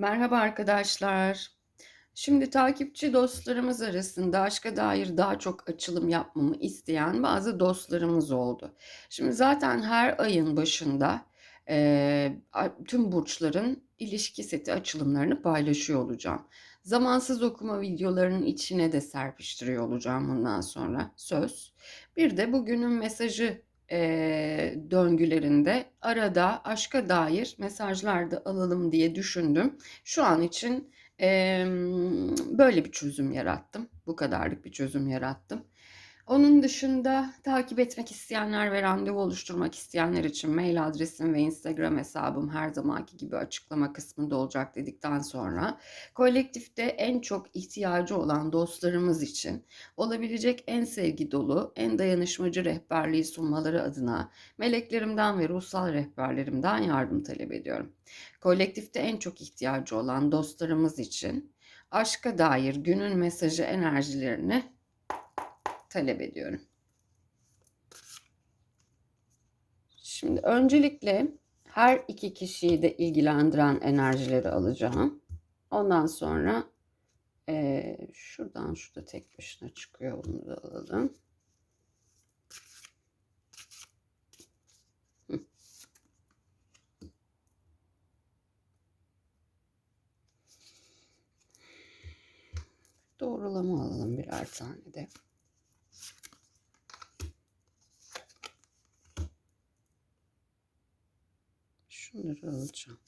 Merhaba arkadaşlar. Şimdi takipçi dostlarımız arasında aşka dair daha çok açılım yapmamı isteyen bazı dostlarımız oldu. Şimdi zaten her ayın başında a- tüm burçların ilişki seti açılımlarını paylaşıyor olacağım. Zamansız okuma videolarının içine de serpiştiriyor olacağım bundan sonra söz. Bir de bugünün mesajı eee, döngülerinde arada aşka dair mesajlar da alalım diye düşündüm. Şu an için em, böyle bir çözüm yarattım. Bu kadarlık bir çözüm yarattım. Onun dışında takip etmek isteyenler ve randevu oluşturmak isteyenler için mail adresim ve Instagram hesabım her zamanki gibi açıklama kısmında olacak dedikten sonra kolektifte en çok ihtiyacı olan dostlarımız için olabilecek en sevgi dolu, en dayanışmacı rehberliği sunmaları adına meleklerimden ve ruhsal rehberlerimden yardım talep ediyorum. Kolektifte en çok ihtiyacı olan dostlarımız için aşka dair günün mesajı enerjilerini talep ediyorum. Şimdi öncelikle her iki kişiyi de ilgilendiren enerjileri alacağım. Ondan sonra eee, şuradan şurada tek başına çıkıyor onu da alalım. Doğrulama alalım birer tane de. Şunları alacağım.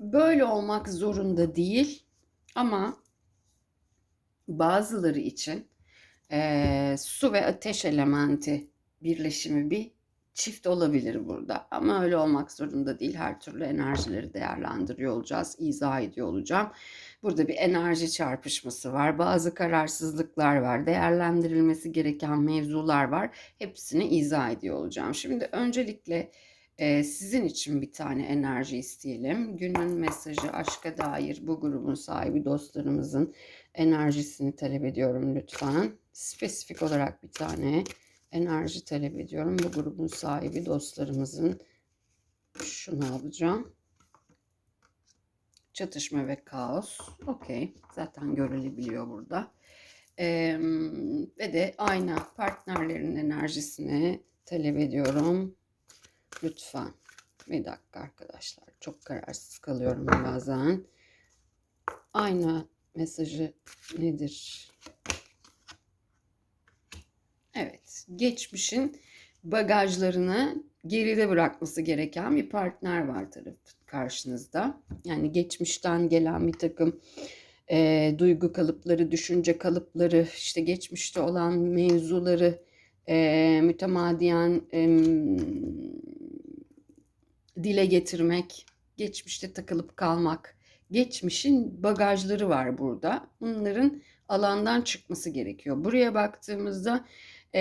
Böyle olmak zorunda değil ama bazıları için eee, su ve ateş elementi birleşimi bir çift olabilir burada. Ama öyle olmak zorunda değil. Her türlü enerjileri değerlendiriyor olacağız, izah ediyor olacağım. Burada bir enerji çarpışması var. Bazı kararsızlıklar var. Değerlendirilmesi gereken mevzular var. Hepsini izah ediyor olacağım. Şimdi öncelikle e, sizin için bir tane enerji isteyelim. Günün mesajı aşka dair bu grubun sahibi dostlarımızın enerjisini talep ediyorum lütfen. Spesifik olarak bir tane enerji talep ediyorum. Bu grubun sahibi dostlarımızın şunu alacağım. Çatışma ve kaos. Okey. Zaten görülebiliyor burada. Ee, ve de aynı partnerlerin enerjisini talep ediyorum. Lütfen. Bir dakika arkadaşlar. Çok kararsız kalıyorum bazen. Aynı mesajı nedir? Evet, geçmişin bagajlarını geride bırakması gereken bir partner var taraf karşınızda. Yani geçmişten gelen bir takım e, duygu kalıpları, düşünce kalıpları, işte geçmişte olan mevzuları e, mütemadiyen e, dile getirmek, geçmişte takılıp kalmak, geçmişin bagajları var burada. Bunların alandan çıkması gerekiyor. Buraya baktığımızda e,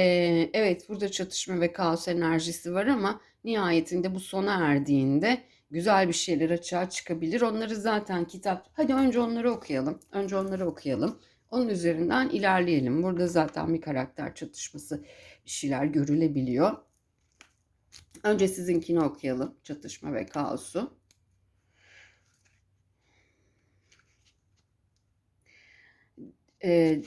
evet burada çatışma ve kaos enerjisi var ama nihayetinde bu sona erdiğinde güzel bir şeyler açığa çıkabilir. Onları zaten kitap, hadi önce onları okuyalım. Önce onları okuyalım. Onun üzerinden ilerleyelim. Burada zaten bir karakter çatışması bir şeyler görülebiliyor. Önce sizinkini okuyalım. Çatışma ve kaosu. Ee,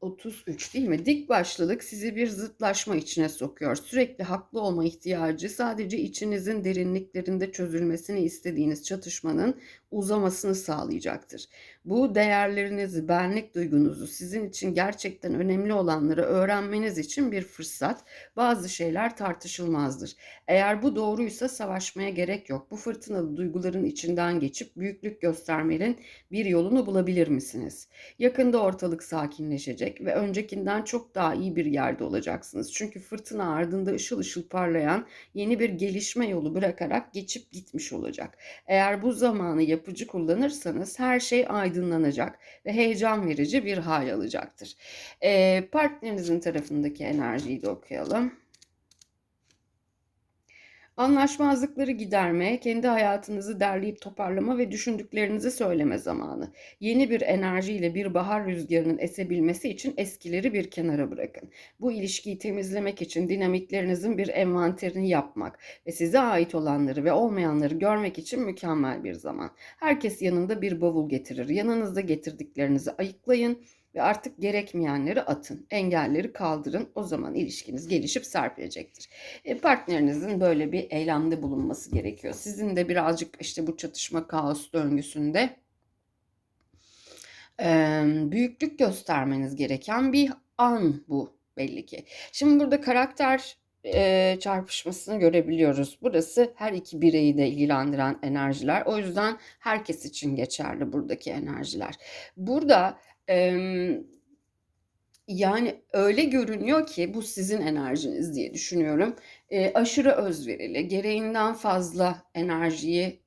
33 değil mi? Dik başlılık sizi bir zıtlaşma içine sokuyor. Sürekli haklı olma ihtiyacı sadece içinizin derinliklerinde çözülmesini istediğiniz çatışmanın uzamasını sağlayacaktır. Bu değerlerinizi, benlik duygunuzu, sizin için gerçekten önemli olanları öğrenmeniz için bir fırsat. Bazı şeyler tartışılmazdır. Eğer bu doğruysa savaşmaya gerek yok. Bu fırtınalı duyguların içinden geçip büyüklük göstermenin bir yolunu bulabilir misiniz? Yakında ortalık sakinleşecek ve öncekinden çok daha iyi bir yerde olacaksınız. Çünkü fırtına ardında ışıl ışıl parlayan yeni bir gelişme yolu bırakarak geçip gitmiş olacak. Eğer bu zamanı yapıcı kullanırsanız her şey aydınlanacak ve heyecan verici bir hal alacaktır. Ee, partnerinizin tarafındaki enerjiyi de okuyalım. Anlaşmazlıkları giderme, kendi hayatınızı derleyip toparlama ve düşündüklerinizi söyleme zamanı. Yeni bir enerjiyle bir bahar rüzgarının esebilmesi için eskileri bir kenara bırakın. Bu ilişkiyi temizlemek için dinamiklerinizin bir envanterini yapmak ve size ait olanları ve olmayanları görmek için mükemmel bir zaman. Herkes yanında bir bavul getirir. Yanınızda getirdiklerinizi ayıklayın ve artık gerekmeyenleri atın. Engelleri kaldırın. O zaman ilişkiniz gelişip serpilecektir. E, partnerinizin böyle bir eylemde bulunması gerekiyor. Sizin de birazcık işte bu çatışma kaos döngüsünde e, büyüklük göstermeniz gereken bir an bu belli ki. Şimdi burada karakter e, çarpışmasını görebiliyoruz. Burası her iki bireyi de ilgilendiren enerjiler. O yüzden herkes için geçerli buradaki enerjiler. Burada yani öyle görünüyor ki bu sizin enerjiniz diye düşünüyorum. Eee, aşırı özverili, gereğinden fazla enerjiyi,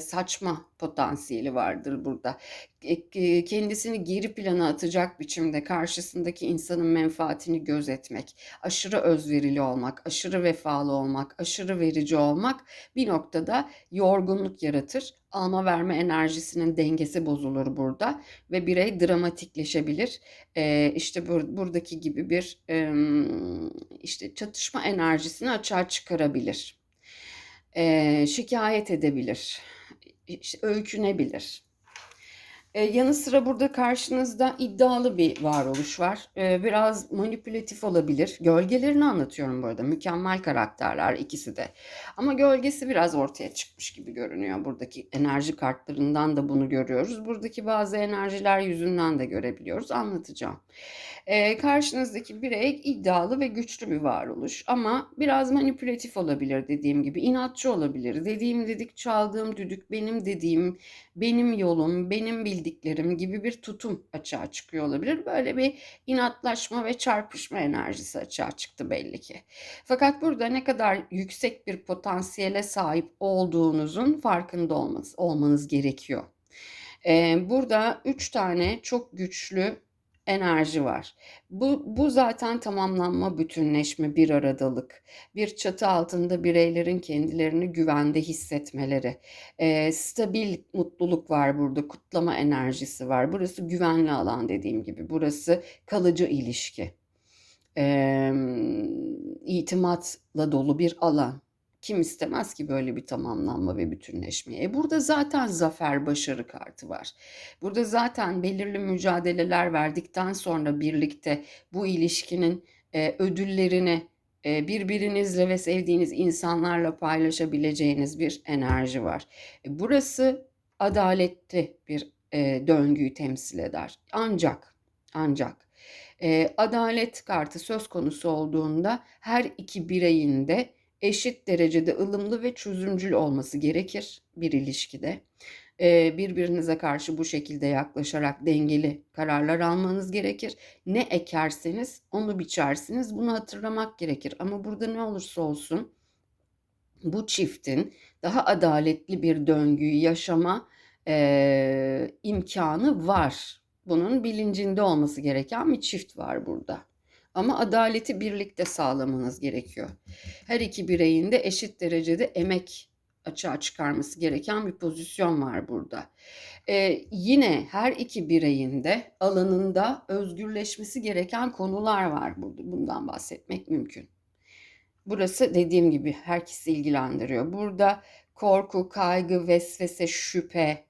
saçma potansiyeli vardır burada. Eee, kendisini geri plana atacak biçimde karşısındaki insanın menfaatini gözetmek, aşırı özverili olmak, aşırı vefalı olmak, aşırı verici olmak bir noktada yorgunluk yaratır. Alma verme enerjisinin dengesi bozulur burada ve birey dramatikleşebilir. Eee, işte bur buradaki gibi bir, işte çatışma enerjisini açığa çıkarabilir. Eee, şikâyet edebilir, öykünebilir. Eee, yanı sıra burada karşınızda iddialı bir varoluş var. Eee, biraz manipülatif olabilir. Gölgelerini anlatıyorum bu arada. Mükemmel karakterler ikisi de. Ama gölgesi biraz ortaya çıkmış gibi görünüyor. Buradaki enerji kartlarından da bunu görüyoruz. Buradaki bazı enerjiler yüzünden de görebiliyoruz. Anlatacağım. Eee, karşınızdaki birey iddialı ve güçlü bir varoluş ama biraz manipülatif olabilir dediğim gibi. inatçı olabilir. Dediğim dedik, çaldığım düdük, benim dediğim, benim yolum, benim bildiklerim gibi bir tutum açığa çıkıyor olabilir. Böyle bir inatlaşma ve çarpışma enerjisi açığa çıktı belli ki. Fakat burada ne kadar yüksek bir potansiyele sahip olduğunuzun farkında olmanız, olmanız gerekiyor. Burada üç tane çok güçlü enerji var. Bu, bu zaten tamamlanma, bütünleşme, bir aradalık. Bir çatı altında bireylerin kendilerini güvende hissetmeleri. E, stabil mutluluk var burada, kutlama enerjisi var. Burası güvenli alan dediğim gibi. Burası kalıcı ilişki. E, itimatla dolu bir alan. Kim istemez ki böyle bir tamamlanma ve bütünleşmeyi? E burada zaten zafer, başarı kartı var. Burada zaten belirli mücadeleler verdikten sonra birlikte bu ilişkinin e, ödüllerini e, birbirinizle ve sevdiğiniz insanlarla paylaşabileceğiniz bir enerji var. E, burası adaletli bir e, döngüyü temsil eder. Ancak, ancak e, adalet kartı söz konusu olduğunda her iki bireyin de eşit derecede ılımlı ve çözümcül olması gerekir bir ilişkide. birbirinize karşı bu şekilde yaklaşarak dengeli kararlar almanız gerekir. Ne ekerseniz onu biçersiniz. Bunu hatırlamak gerekir. Ama burada ne olursa olsun bu çiftin daha adaletli bir döngüyü yaşama e, imkanı var. Bunun bilincinde olması gereken bir çift var burada. Ama adaleti birlikte sağlamanız gerekiyor. Her iki bireyin de eşit derecede emek açığa çıkarması gereken bir pozisyon var burada. Ee, yine her iki bireyin de alanında özgürleşmesi gereken konular var burada. Bundan bahsetmek mümkün. Burası dediğim gibi herkesi ilgilendiriyor. Burada korku, kaygı, vesvese, şüphe,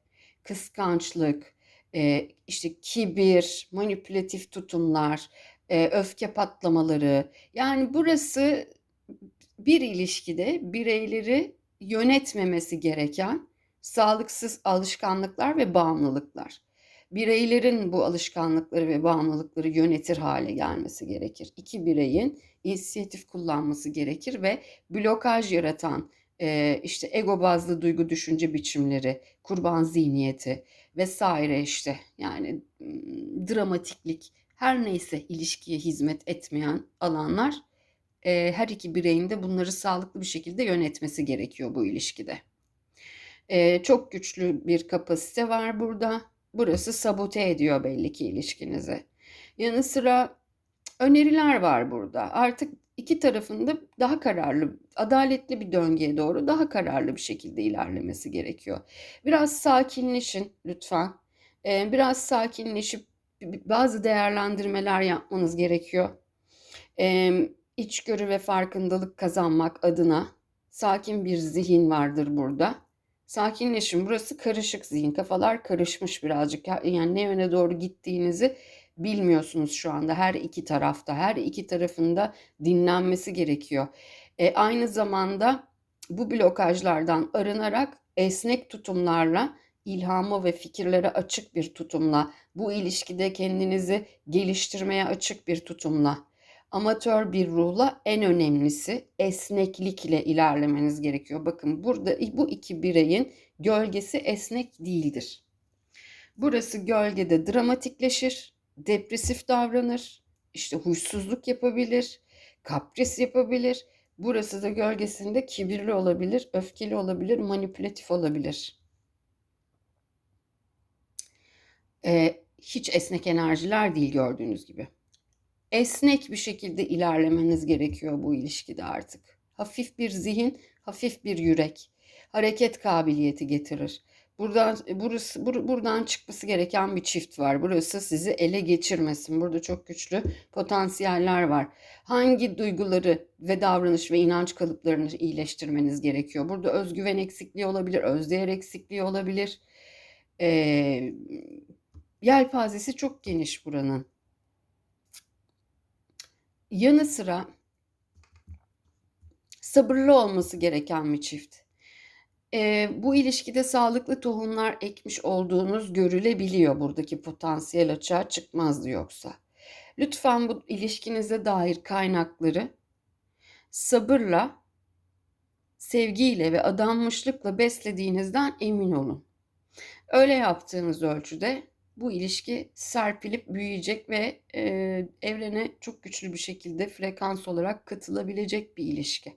kıskançlık, e, işte kibir, manipülatif tutumlar, e, öfke patlamaları. Yani burası bir ilişkide bireyleri yönetmemesi gereken sağlıksız alışkanlıklar ve bağımlılıklar. Bireylerin bu alışkanlıkları ve bağımlılıkları yönetir hale gelmesi gerekir. İki bireyin inisiyatif kullanması gerekir ve blokaj yaratan e, işte ego bazlı duygu düşünce biçimleri, kurban zihniyeti vesaire işte yani dramatiklik her neyse ilişkiye hizmet etmeyen alanlar e, her iki bireyin de bunları sağlıklı bir şekilde yönetmesi gerekiyor bu ilişkide. E, çok güçlü bir kapasite var burada. Burası sabote ediyor belli ki ilişkinizi. Yanı sıra öneriler var burada. Artık iki tarafın da daha kararlı, adaletli bir döngüye doğru daha kararlı bir şekilde ilerlemesi gerekiyor. Biraz sakinleşin lütfen. Ee, biraz sakinleşip bazı değerlendirmeler yapmanız gerekiyor. Ee, içgörü ve farkındalık kazanmak adına sakin bir zihin vardır burada. Sakinleşin. Burası karışık zihin. Kafalar karışmış birazcık. Yani ne yöne doğru gittiğinizi bilmiyorsunuz şu anda. Her iki tarafta, her iki tarafında dinlenmesi gerekiyor. E, aynı zamanda bu blokajlardan arınarak esnek tutumlarla ilhama ve fikirlere açık bir tutumla, bu ilişkide kendinizi geliştirmeye açık bir tutumla, amatör bir ruhla en önemlisi esneklikle ilerlemeniz gerekiyor. Bakın burada bu iki bireyin gölgesi esnek değildir. Burası gölgede dramatikleşir, depresif davranır, işte huysuzluk yapabilir, kapris yapabilir. Burası da gölgesinde kibirli olabilir, öfkeli olabilir, manipülatif olabilir. Ee, hiç esnek enerjiler değil gördüğünüz gibi. Esnek bir şekilde ilerlemeniz gerekiyor bu ilişkide artık. Hafif bir zihin, hafif bir yürek. Hareket kabiliyeti getirir. Buradan burası bur, buradan çıkması gereken bir çift var. Burası sizi ele geçirmesin. Burada çok güçlü potansiyeller var. Hangi duyguları ve davranış ve inanç kalıplarını iyileştirmeniz gerekiyor? Burada özgüven eksikliği olabilir, özdeğer eksikliği olabilir. Ee, yelpazesi çok geniş buranın. Yanı sıra sabırlı olması gereken bir çift. E, bu ilişkide sağlıklı tohumlar ekmiş olduğunuz görülebiliyor. Buradaki potansiyel açığa çıkmazdı yoksa. Lütfen bu ilişkinize dair kaynakları sabırla, sevgiyle ve adanmışlıkla beslediğinizden emin olun. Öyle yaptığınız ölçüde bu ilişki serpilip büyüyecek ve e, evrene çok güçlü bir şekilde frekans olarak katılabilecek bir ilişki.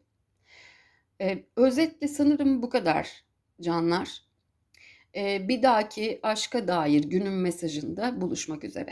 E, özetle sanırım bu kadar canlar. E, bir dahaki aşka dair günün mesajında buluşmak üzere.